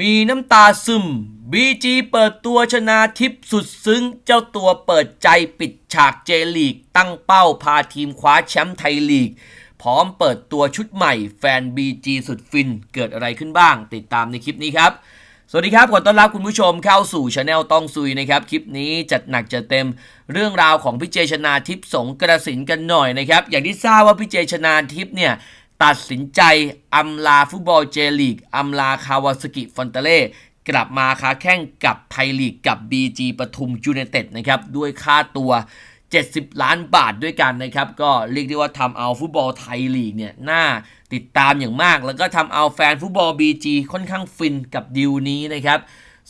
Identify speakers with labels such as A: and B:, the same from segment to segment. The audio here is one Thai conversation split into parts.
A: มีน้ำตาซึม บีจีเปิดตัวชนะทิพสุดซึ้ง เจ้าตัวเปิดใจปิดฉากเจลีก ตั้งเป้าพาทีมคว้าแชมป์ไทยลีก พร้อมเปิดตัวชุดใหม่ แฟน BG สุดฟินเกิดอะไรขึ้นบ้าง ติดตามในคลิปนี้ครับ สวัสดีครับ ขอต้อนรับคุณผู้ชมเข้าสู่ช anel ต้องซุยนะครับ คลิปนี้จัดหนักจัดเต็มเรื่องราวของพี่เจชนาทิพสงกระสินกันหน่อยนะครับ อย่างที่ทราบว่าพี่เจชนาทิพเนี่ย ตัดสินใจอำลาฟุตบอลเจลีกอำลาคาวาสกิฟอนเตเล่กลับมาค้าแข่งกับไทยลีกกับ BG ปทุมยูไนเต็ดนะครับด้วยค่าตัว 70 ล้านบาทด้วยกันนะครับ ก็เรียกได้ว่าทำเอาฟุตบอลไทยลีกเนี่ยน่าติดตามอย่างมาก แล้วก็ทำเอาแฟนฟุตบอล BG ค่อนข้างฟินกับดีลนี้นะครับ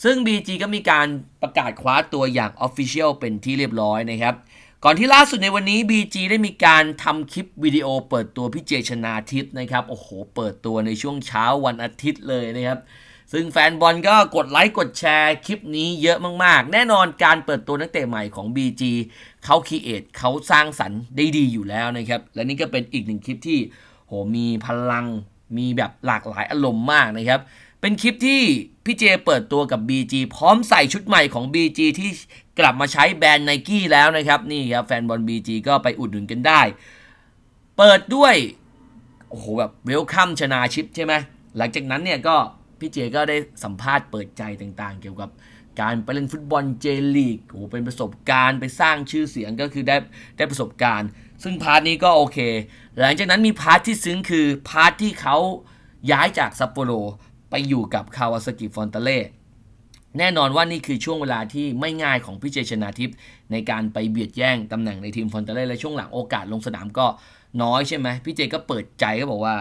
A: ซึ่ง BG ก็มีการประกาศคว้าตัวอย่าง Official เป็นที่เรียบร้อยนะครับ ก่อนที่ล่าสุดในวันนี้ BG ได้มีการทำคลิปวิดีโอเปิดตัวพี่เจชนาทิพย์นะครับ โอ้โห เปิดตัวในช่วงเช้าวันอาทิตย์เลยนะครับ ซึ่งแฟนบอลก็กดไลค์กดแชร์คลิปนี้เยอะมากๆ แน่นอนการเปิดตัวนักเตะใหม่ของ BG เขาคีเอทเขาสร้างสรรค์ได้ดีอยู่แล้วนะครับ และนี่ก็เป็นอีกหนึ่งคลิปที่โหมีพลังมีแบบหลากหลายอารมณ์มากนะครับ เป็นคลิปที่พี่เจเปิดตัวกับ BG พร้อมใส่ชุดใหม่ของ BG ที่กลับมาใช้แบรนด์ไนกี้แล้วนะครับ นี่ครับแฟนบอล BG ก็ไปอุดหนุนกันได้ เปิดด้วย โอ้โหแบบเวลคัมชนาชิปใช่ไหมหลังจากนั้นเนี่ยก็พี่เจก็ได้สัมภาษณ์เปิดใจต่างๆ เกี่ยวกับการไปเล่นฟุตบอลเจลีกโอ้โหเป็นประสบการณ์ไปสร้างชื่อเสียงก็คือได้ได้ประสบการณ์ ซึ่งพาร์ทนี้ก็โอเค หลังจากนั้นมีพาร์ทที่ซึ้งคือพาร์ทที่เขาย้ายจากซัปโปโร ไปอยู่กับคาวาซากิฟอนเตเล่แน่นอนว่านี่คือช่วงเวลาที่ไม่ง่ายของพี่เจชนาทิพย์ในการไปเบียดแย่งตำแหน่งในทีมฟอนเตเล่และช่วงหลังโอกาสลงสนามก็น้อยใช่ไหมพี่เจก็เปิดใจก็บอกว่า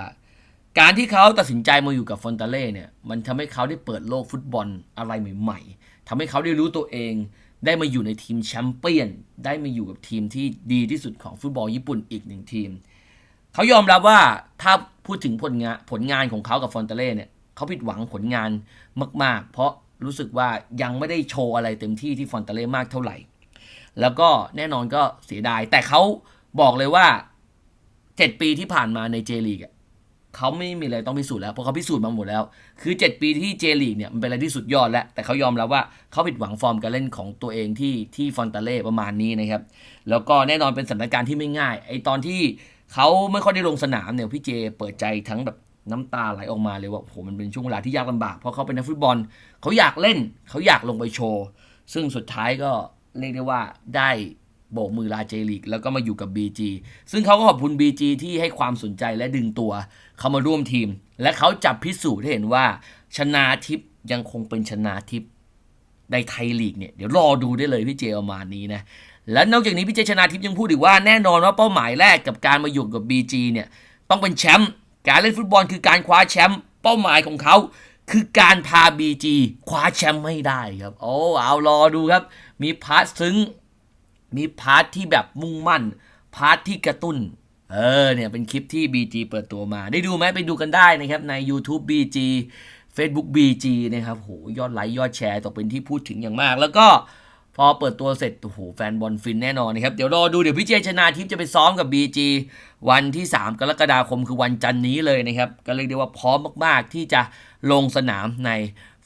A: การที่เขาตัดสินใจมาอยู่กับฟอนเตเล่เนี่ยมันทำให้เขาได้เปิดโลกฟุตบอลอะไรใหม่ ๆทำให้เขาได้รู้ตัวเอง ได้มาอยู่ในทีมแชมเปี้ยน ได้มาอยู่กับทีมที่ดีที่สุดของฟุตบอลญี่ปุ่นอีกหนึ่งทีมเขายอมรับว่าถ้าพูดถึงผลงานผลงานของเขากับฟอนเตเล่เนี่ย เขาผิดหวังผลงานมาก ๆ เพราะรู้สึกว่ายังไม่ได้โชว์อะไรเต็มที่ที่ฟอนเตเล่มากเท่าไหร่ แล้วก็แน่นอนก็เสียดาย แต่เขาบอกเลยว่า 7 ปีที่ผ่านมาในเจลีกเขาไม่มีอะไรต้องพิสูจน์แล้วเพราะเขาพิสูจน์มาหมดแล้ว คือ 7 ปีที่เจลีกเนี่ยมันเป็นอะไรที่สุดยอดแล้ว แต่เขายอมรับว่าเขาผิดหวังฟอร์มการเล่นของตัวเองที่ที่ฟอนเตเล่ประมาณนี้นะครับ แล้วก็แน่นอนเป็นสถานการณ์ที่ไม่ง่ายไอตอนที่เขาไม่ค่อยได้ลงสนามเนี่ยพี่เจเปิดใจทั้งแบบ น้ำตาไหลออกมาเลยว่าโอ้โหมันเป็นช่วงเวลาที่ยากลำบาก เพราะเขาเป็นนักฟุตบอล เขาอยากเล่น เขาอยากลงไปโชว์ ซึ่งสุดท้ายก็เรียกได้ว่าได้โบกมือลาเจลีกแล้วก็มาอยู่กับ BG ซึ่งเขาก็ขอบคุณ BG ที่ให้ความสนใจและดึงตัว เขามาร่วมทีม และเขาจับพิสูจน์ให้เห็นว่าชนาทิพย์ยังคงเป็นชนาทิพย์ในไทยลีกเนี่ยเดี๋ยวรอดูได้เลยพี่เจประมาณนี้นะและนอกจากนี้พี่เจชนาทิพย์ยังพูดอีกว่าแน่นอนว่าเป้าหมายแรกกับการมาอยู่กับ BG เนี่ยต้องเป็นแชมป์ การเล่นฟุตบอลคือการคว้าแชมป์เป้าหมายของเขาคือการพา BG คว้าแชมป์ไม่ได้ครับ โอ้เอารอดูครับ มีพาร์ทซึ้ง มีพาร์ทที่แบบมุ่งมั่น พาร์ทที่กระตุ้น เออเนี่ยเป็นคลิปที่ BG เปิดตัวมา ได้ดูไหมไปดูกันได้นะครับใน YouTube BG Facebook BG นะครับโหยอดไลค์ยอดแชร์ตกเป็นที่พูดถึงอย่างมาก แล้วก็ พอเปิดตัวเสร็จโอ้โหแฟนบอลฟินแน่นอนนะครับ เดี๋ยวรอดูเดี๋ยวพี่เจชนาทิพย์จะไปซ้อมกับ BG วันที่ 3 กรกฎาคมคือวันจันนี้เลยนะครับ ก็เรียกได้ว่าพร้อมมากๆ ที่จะลงสนามใน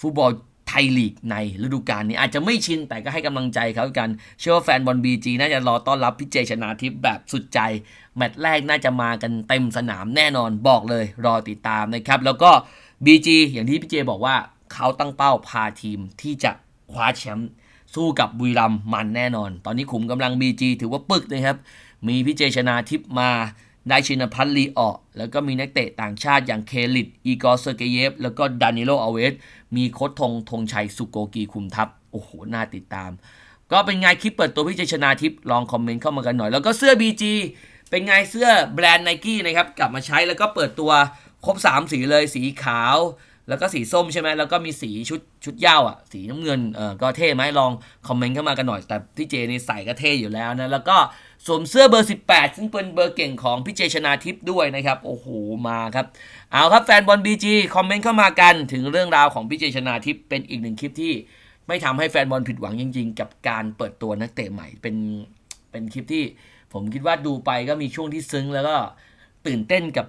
A: ฟุตบอลไทยลีกในฤดูกาลนี้อาจจะไม่ชินแต่ก็ให้กำลังใจเขากัน เชื่อว่าแฟนบอลบีจีน่าจะรอต้อนรับพี่เจชนาทิพย์แบบสุดใจ แมตช์แรกน่าจะมากันเต็มสนามแน่นอนบอกเลย รอติดตามนะครับ แล้วก็ BG อย่างที่พี่เจบอกว่าเขาตั้งเป้าพาทีมที่จะคว้าแชมป์ สู้กับบุรีรัมมันแน่นอน ตอนนี้ขุมกำลัง BG ถือว่าปึกนะครับ มีพี่เจชนาทิพมาได้ชินพัฒน์ลีออกแล้วก็มีนักเตะต่างชาติอย่างเคลิดอีกอร์เซอร์เกเยฟ แล้วก็ดานิโลอเวส มีโค้ชธงธงชัยสุโกกีคุมทัพ โอ้โห น่าติดตาม ก็เป็นไงคลิปเปิดตัวพี่เจชนาทิพลองคอมเมนต์เข้ามากันหน่อย แล้วก็เสื้อ BG เป็นไงเสื้อแบรนด์ไนกี้นะครับ กลับมาใช้แล้วก็เปิดตัวครบ 3 สีเลยสีขาว แล้วก็สีส้มใช่ไหมแล้วก็มีสีชุดชุดเย้าอะ สีน้ำเงินเออก็เท่ไหมลองคอมเมนต์เข้ามากันหน่อย แต่พี่เจนี่ใส่ก็เท่อยู่แล้วนะแล้วก็สวมเสื้อเบอร์ 18 ซึ่งเป็นเบอร์เก่งของพี่เจชนาทิพย์ด้วยนะครับโอ้โหมาครับเอาครับแฟนบอลบีจีคอมเมนต์เข้ามากันถึงเรื่องราวของพี่เจชนาทิพย์เป็นอีกหนึ่งคลิปที่ไม่ทำให้แฟนบอลผิดหวังจริง ๆ กับการเปิดตัวนักเตะใหม่เป็นเป็นคลิปที่ ผมคิดว่าดูไปก็มีช่วงที่ซึ้งแล้วก็ตื่นเต้นกับ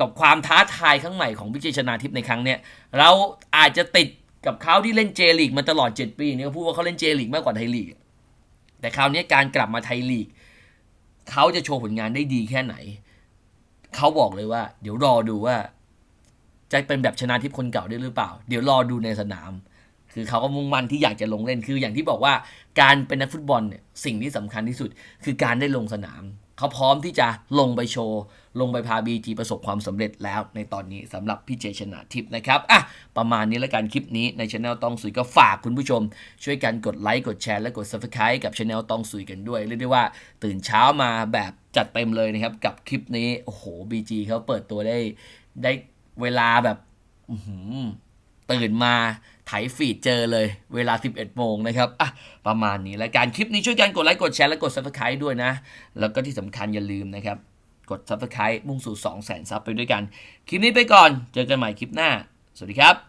A: กับความท้าทายครั้งใหม่ของพิเชษชนาทิพย์ในครั้งเนี้ยเราอาจจะติดกับเขาที่เล่นเจลีกมาตลอด 7 ปีนี่ยเขาพูดว่าเขาเล่นเจลีกมากกว่าไทยลีก แต่คราวนี้การกลับมาไทยลีก เขาจะโชว์ผลงานได้ดีแค่ไหน เขาบอกเลยว่า เดี๋ยวรอดูว่า จะเป็นแบบชนะทิพย์คนเก่าได้หรือเปล่า เดี๋ยวรอดูในสนาม คือเขาก็มุ่งมั่นที่อยากจะลงเล่นคืออย่างที่บอกว่า การเป็นนักฟุตบอลเนี่ยสิ่งที่สำคัญที่สุด คือการได้ลงสนาม เขาพร้อมที่จะลงไปโชว์ ลงไปพาบีจีประสบความสำเร็จแล้วในตอนนี้สำหรับพี่เจชนะทิพย์นะครับอะประมาณนี้แล้วกันคลิปนี้ในช anel ต้องสุยก็ฝากคุณผู้ชม ช่วยกันกดไลค์กดแชร์และกด subscribe กับช anel ต้องสุยกันด้วยเรียกได้ว่าตื่นเช้ามาแบบจัดเต็มเลยนะครับกับคลิปนี้โอ้โหบีจีเขาเปิดตัวได้ได้เวลาแบบ อื ตื่นมาไถฟีดเจอเลยเวลา 11 โมงนะครับอะประมาณนี้และการคลิปนี้ช่วยกันกดไลค์กดแชร์และกด subscribe ด้วยนะ แล้วก็ที่สำคัญอย่าลืมนะครับ กด subscribe มุ่งสู่ 2 0 0 0 0 0ซับไปด้วยกัน คลิปนี้ไปก่อน เจอกันใหม่คลิปหน้า สวัสดีครับ